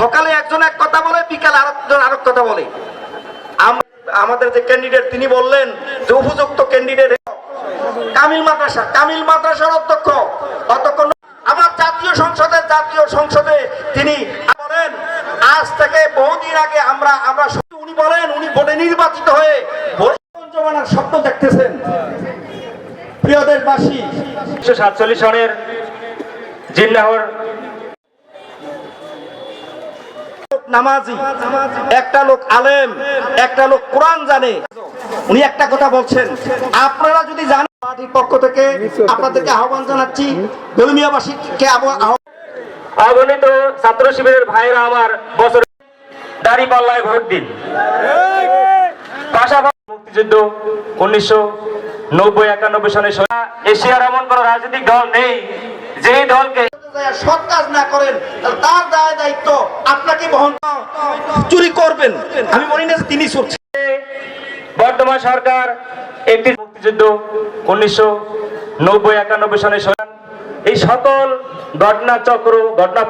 সকালে একজন এক কথা বলে, বিকালে আরেকজন আরেক কথা বলে। আমাদের যে ক্যান্ডিডেট তিনি বললেন যে উপযুক্ত ক্যান্ডিডেট কামিল মাদ্রাসা, কামিল মাদ্রাসার অধ্যক্ষ। ন- আমার জাতীয় সংসদে জাতীয় সংসদে তিনি বলেন, আজ থেকে বহুদিন আগে আমরা আমরা উনি বলেন, উনি ভোটে নির্বাচিত হয়ে জমানার স্বপ্ন দেখতেছেন। প্রিয় দেশবাসী, উনিশশো সাতচল্লিশ সনের জিন্নাহর নামাজি। একটা লোক আলেম একটা লোক কোরআন জানে। উনি একটা কথা বলছেন আপনারা যদি জানেন পার্টির পক্ষ থেকে আপনাদেরকে আহ্বান জানাচ্ছি আহ্বান অগণিত ছাত্র শিবিরের ভাইরা আমার বছর দাড়ি পাল্লায় ভোট দিন। পাশাপাশি মুক্তিযুদ্ধ উনিশশো নব্বই একানব্বই সালে এশিয়ার এমন কোন রাজনৈতিক দল নেই যেই দলকে সৎ কাজ না করেন তার দায় দায়িত্ব আপনাকে বহন চুরি করবেন। আমি মনে না তিনি বর্তমান সরকার একটি মুক্তিযুদ্ধ উনিশশো নব্বই একানব্বই সালে এই সকল ঘটনা চক্র ঘটনা